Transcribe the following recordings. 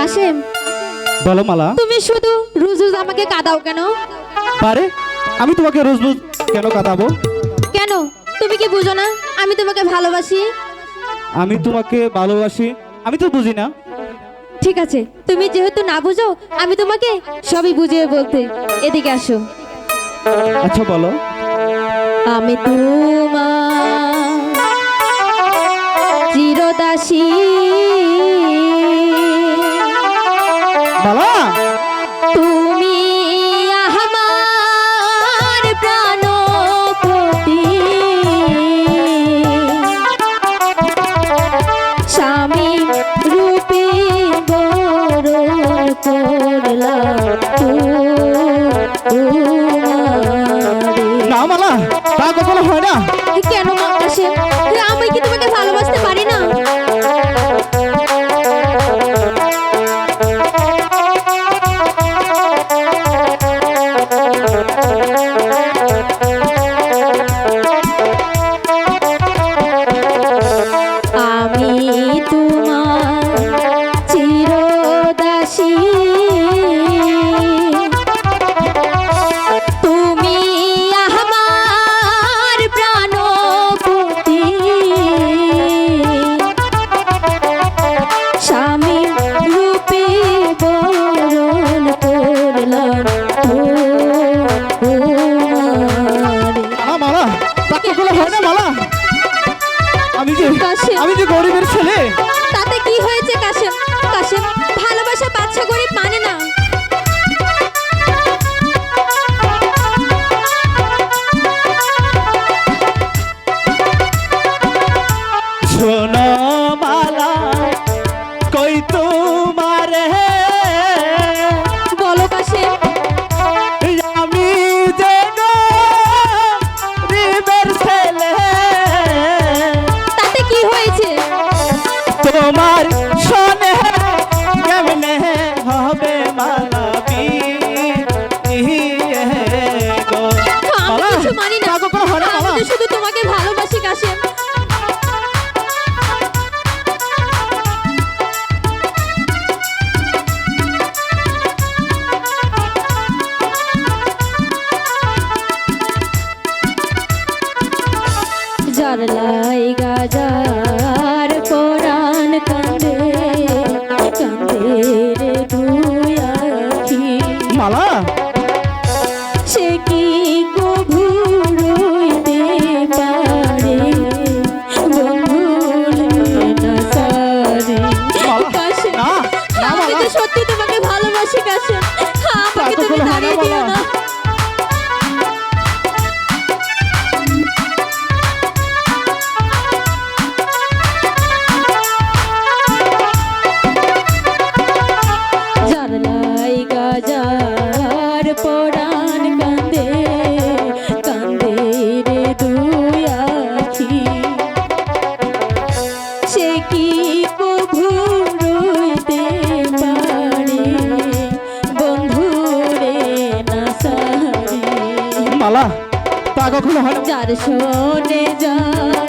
কাশেম বলো মালা। তুমি শুধু রোজ রোজ আমাকে কাঁদাও কেন? পারে? আমি তোমাকে রোজ রোজ কেন কাঁদাবো? কেন? তুমি কি বুঝো না? আমি তোমাকে ভালোবাসি। আমি তোমাকে ভালোবাসি। আমি তো বুঝি না। ঠিক আছে তুমি যেহেতু না বুঝো আমি তোমাকে সবই বুঝিয়ে বলতে। এদিকে আসো। আচ্ছা বলো। আমি তোমার চিরদাসী। মালা তুমি আমার প্রাণপতি। স্বামী রূপে বরণ করলাম। না মালা তা হয় না। কেন মা মালা কই তোমারে লাই যার শোনে যার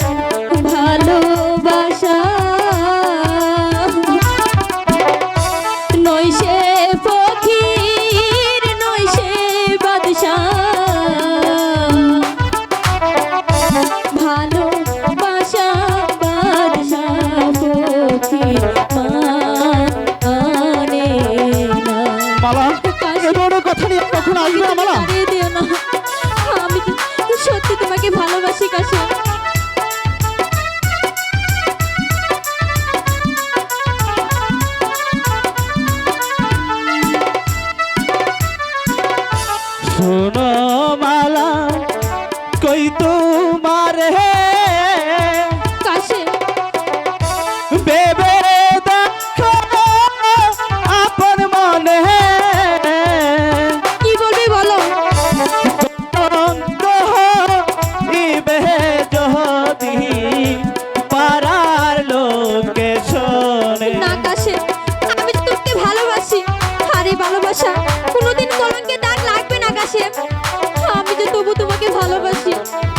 ভালোবাসা। নয় সে ফকির, নয় সে বাদশাহ। ভালোবাসা বাদশাহ ফকির মানে কথা নিয়ে কখনো আসবে তুমি ভালোবাসি কাশি শোনো মালা কই তোমার হে ভালোবাসি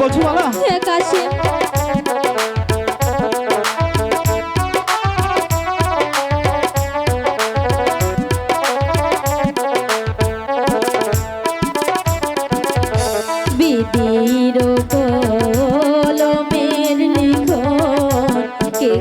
বলছি বলো হ্যাঁ বিদির কলমের লিখন কে